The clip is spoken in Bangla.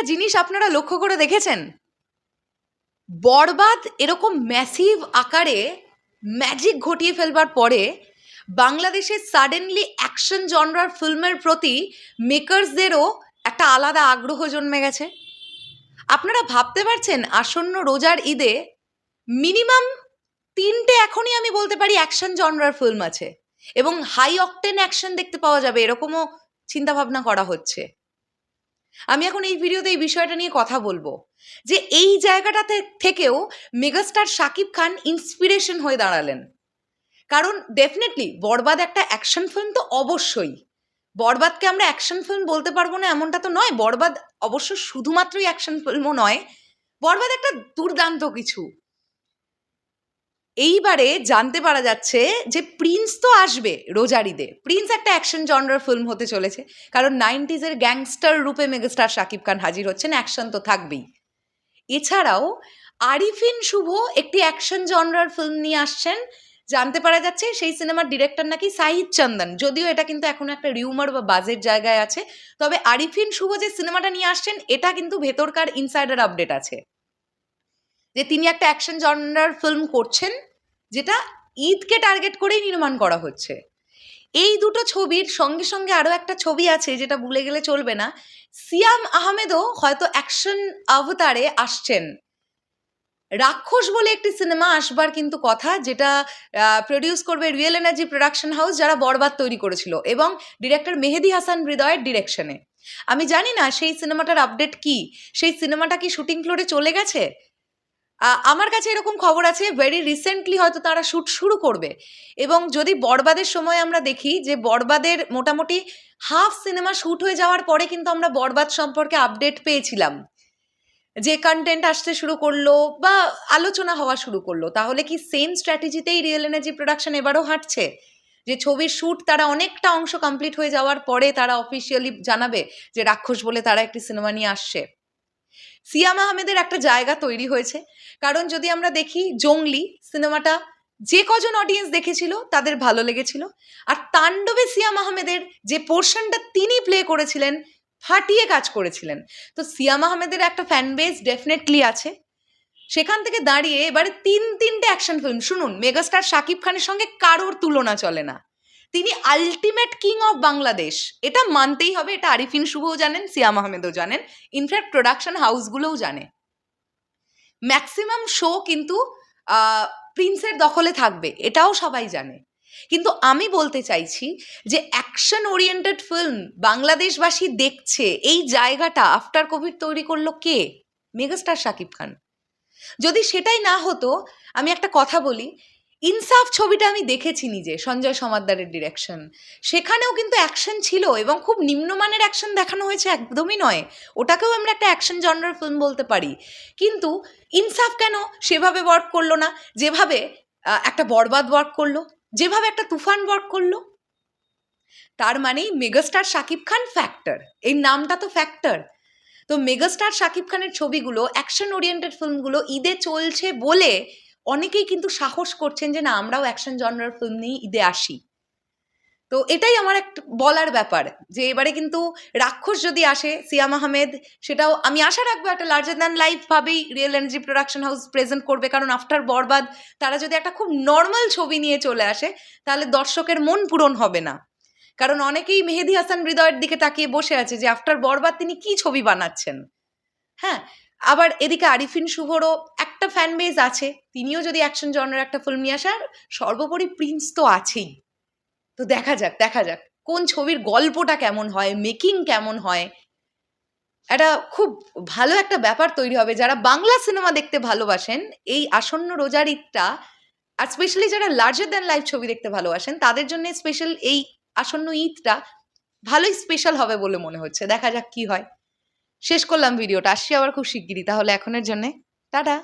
একটা জিনিস আপনারা লক্ষ্য করে দেখেছেন? বরবাদ এরকম ম্যাসিভ আকারে ম্যাজিক ঘটিয়ে ফেলবার পরে বাংলাদেশে সাডেনলি অ্যাকশন জনরার ফিল্মের প্রতি মেকার্সদেরও একটা আলাদা আগ্রহ জন্মে গেছে। আপনারা ভাবতে পারছেন, আসন্ন রোজার ঈদে মিনিমাম তিনটে এখনই আমি বলতে পারি অ্যাকশন জনরার ফিল্ম আছে এবং হাই অকটেন অ্যাকশন দেখতে পাওয়া যাবে, এরকমও চিন্তাভাবনা করা হচ্ছে। আমি এখন এই ভিডিওতে এই বিষয়টা নিয়ে কথা বলব। যে এই জায়গাটাতে থেকেও মেগাস্টার শাকিব খান ইন্সপিরেশন হয়ে দাঁড়ালেন। কারণ ডেফিনেটলি বরবাদ একটা অ্যাকশন ফিল্ম তো অবশ্যই। বরবাদকে আমরা অ্যাকশন ফিল্ম বলতে পারব না এমনটা তো নয়, বরবাদ অবশ্য শুধুমাত্রই অ্যাকশন ফিল্মও নয়। বরবাদ একটা দুর্দান্ত কিছু। এইবারে জানতে পারা যাচ্ছে যে প্রিন্স তো আসবে রোজারিদে প্রিন্স একটা অ্যাকশন জনরার ফিল্ম হতে চলেছে, কারণ নাইনটিজের গ্যাংস্টার রূপে মেগাস্টার শাকিব খান হাজির হচ্ছেন অ্যাকশন তো থাকবেই। এছাড়াও আরিফিন শুভ একটি অ্যাকশন জনরার ফিল্ম নিয়ে আসছেন, জানতে পারা যাচ্ছে সেই সিনেমার ডিরেক্টর নাকি সাহিদ চন্দন, যদিও এটা কিন্তু এখন একটা রিউমার বা বাজের জায়গায় আছে, তবে আরিফিন শুভ যে সিনেমাটা নিয়ে আসছেন, এটা কিন্তু ভেতরকার ইনসাইডার আপডেট আছে। যে তিনি একটা অ্যাকশন জনরার ফিল্ম করছেন যেটা ঈদকে টার্গেট করেই নির্মাণ করা হচ্ছে। এই দুটো ছবির সঙ্গে সঙ্গে আরও একটা ছবি আছে যেটা ভুলে গেলে চলবে না। সিয়াম আহমেদও হয়তো অ্যাকশন অবতারে আসছেন। রাক্ষস বলে একটি সিনেমা আসবার কিন্তু কথা যেটা প্রডিউস করবে রিয়েল এনার্জি প্রোডাকশন হাউস যারা বরবাদ তৈরি করেছিল এবং ডিরেক্টর মেহেদি হাসান হৃদয়ের ডিরেকশনে আমি জানি না সেই সিনেমাটার আপডেট কি? সেই সিনেমাটা কি শুটিং ফ্লোরে চলে গেছে? আমার কাছে এরকম খবর আছে ভেরি রিসেন্টলি হয়তো তারা শ্যুট শুরু করবে। এবং যদি বরবাদের সময় আমরা দেখি যে বরবাদের মোটামুটি হাফ সিনেমা শ্যুট হয়ে যাওয়ার পরে কিন্তু আমরা বরবাদ সম্পর্কে আপডেট পেয়েছিলাম। যে কন্টেন্ট আসতে শুরু করল বা আলোচনা হওয়া শুরু করল, তাহলে কি সেম স্ট্র্যাটেজিতেই রিয়েল এনার্জি প্রোডাকশন এবারও হাঁটছে? যে ছবির শ্যুট তারা অনেকটা অংশ কমপ্লিট হয়ে যাওয়ার পরে তারা অফিসিয়ালি জানাবে যে রাক্ষস বলে তারা একটি সিনেমা নিয়ে আসছে। সিয়াম আহমেদের একটা জায়গা তৈরি হয়েছে। কারণ যদি আমরা দেখি জঙ্গলি সিনেমাটা যে কজন অডিয়েন্স দেখেছিল, তাদের ভালো লেগেছিল। আর তাণ্ডবে সিয়াম আহমেদের যে পোর্শনটা তিনি প্লে করেছিলেন, ফাটিয়ে কাজ করেছিলেন। তো সিয়াম আহমেদের একটা ফ্যান বেস ডেফিনেটলি আছে। সেখান থেকে দাঁড়িয়ে এবারে তিন তিনটে অ্যাকশন ফিল্ম শুনুন মেগাস্টার শাকিব খানের সঙ্গে কারোর তুলনা চলে না। তিনি আলটিমেট কিং অফ বাংলাদেশ এটা মানতেই হবে, এটা আরিফিন শুভও জানেন, সিয়াম আহমেদও জানেন। ইনফ্যাক্ট প্রোডাকশন হাউসগুলোও জানে। ম্যাক্সিমাম শো কিন্তু প্রিন্সের দখলে থাকবে, এটাও সবাই জানে। কিন্তু আমি বলতে চাইছি যে অ্যাকশন ওরিয়েন্টেড ফিল্ম বাংলাদেশবাসী দেখছে, এই জায়গাটা আফটার কোভিড তৈরি করল কে? মেগাস্টার শাকিব খান। যদি সেটাই না হতো, আমি একটা কথা বলি ইনসাফ ছবিটা আমি দেখেছি নিজে, সঞ্জয় সমাদ্দারের ডিরেকশন সেখানেও কিন্তু অ্যাকশন ছিল এবং খুব নিম্নমানের অ্যাকশন দেখানো হয়েছে একদমই নয়। ওটাকেও আমরা একটা অ্যাকশন জনরার ফিল্ম বলতে পারি। কিন্তু ইনসাফ কেন সেভাবে ওয়ার্ক করল না? যেভাবে একটা বরবাদ ওয়ার্ক করল? যেভাবে একটা তুফান ওয়ার্ক করল? তার মানেই মেগাস্টার শাকিব খান ফ্যাক্টর এই নামটা তো ফ্যাক্টর তো মেগাস্টার শাকিব খানের ছবিগুলো অ্যাকশন ওরিয়েন্টেড ফিল্মগুলো ঈদে চলছে বলে অনেকেই কিন্তু সাহস করছেন যে, না, আমরাও অ্যাকশন জনরার ফিল্ম নিয়ে ঈদে আসি। তো এটাই আমার একটা বলার ব্যাপার যে, এবারে কিন্তু রাক্ষস যদি আসে, সিয়াম আহমেদ, সেটাও আমি আশা রাখব একটা লার্জার দ্যান লাইফ ভাবেই Real Energy Production house present করবে। কারণ আফটার বরবাদ, তারা যদি একটা খুব নর্মাল ছবি নিয়ে চলে আসে, তাহলে দর্শকের মন পূরণ হবে না। কারণ অনেকেই মেহেদি হাসান হৃদয়ের দিকে তাকিয়ে বসে আছে যে আফটার বরবাদ তিনি কি ছবি বানাচ্ছেন? হ্যাঁ আবার এদিকে আরিফিন শুভরও একটা ফ্যান বেজ আছে, তিনিও যদি অ্যাকশন জনের একটা ফিল্ম নিয়ে আসার সর্বোপরি প্রিন্স তো আছেই। তো দেখা যাক দেখা যাক, কোন ছবির গল্পটা কেমন হয় মেকিং কেমন হয়। একটা খুব ভালো একটা ব্যাপার তৈরি হবে, যারা বাংলা সিনেমা দেখতে ভালোবাসেন, এই আসন্ন রোজার ঈদটা, আর স্পেশালি যারা লার্জার দ্যান লাইফ ছবি দেখতে ভালোবাসেন, তাদের জন্য স্পেশাল এই আসন্ন ঈদটা ভালোই স্পেশাল হবে বলে মনে হচ্ছে। দেখা যাক কি হয়। শেষ করলাম ভিডিওটা আসছি আবার খুব শিগগিরই, তাহলে এখনের জন্যে, টাটা।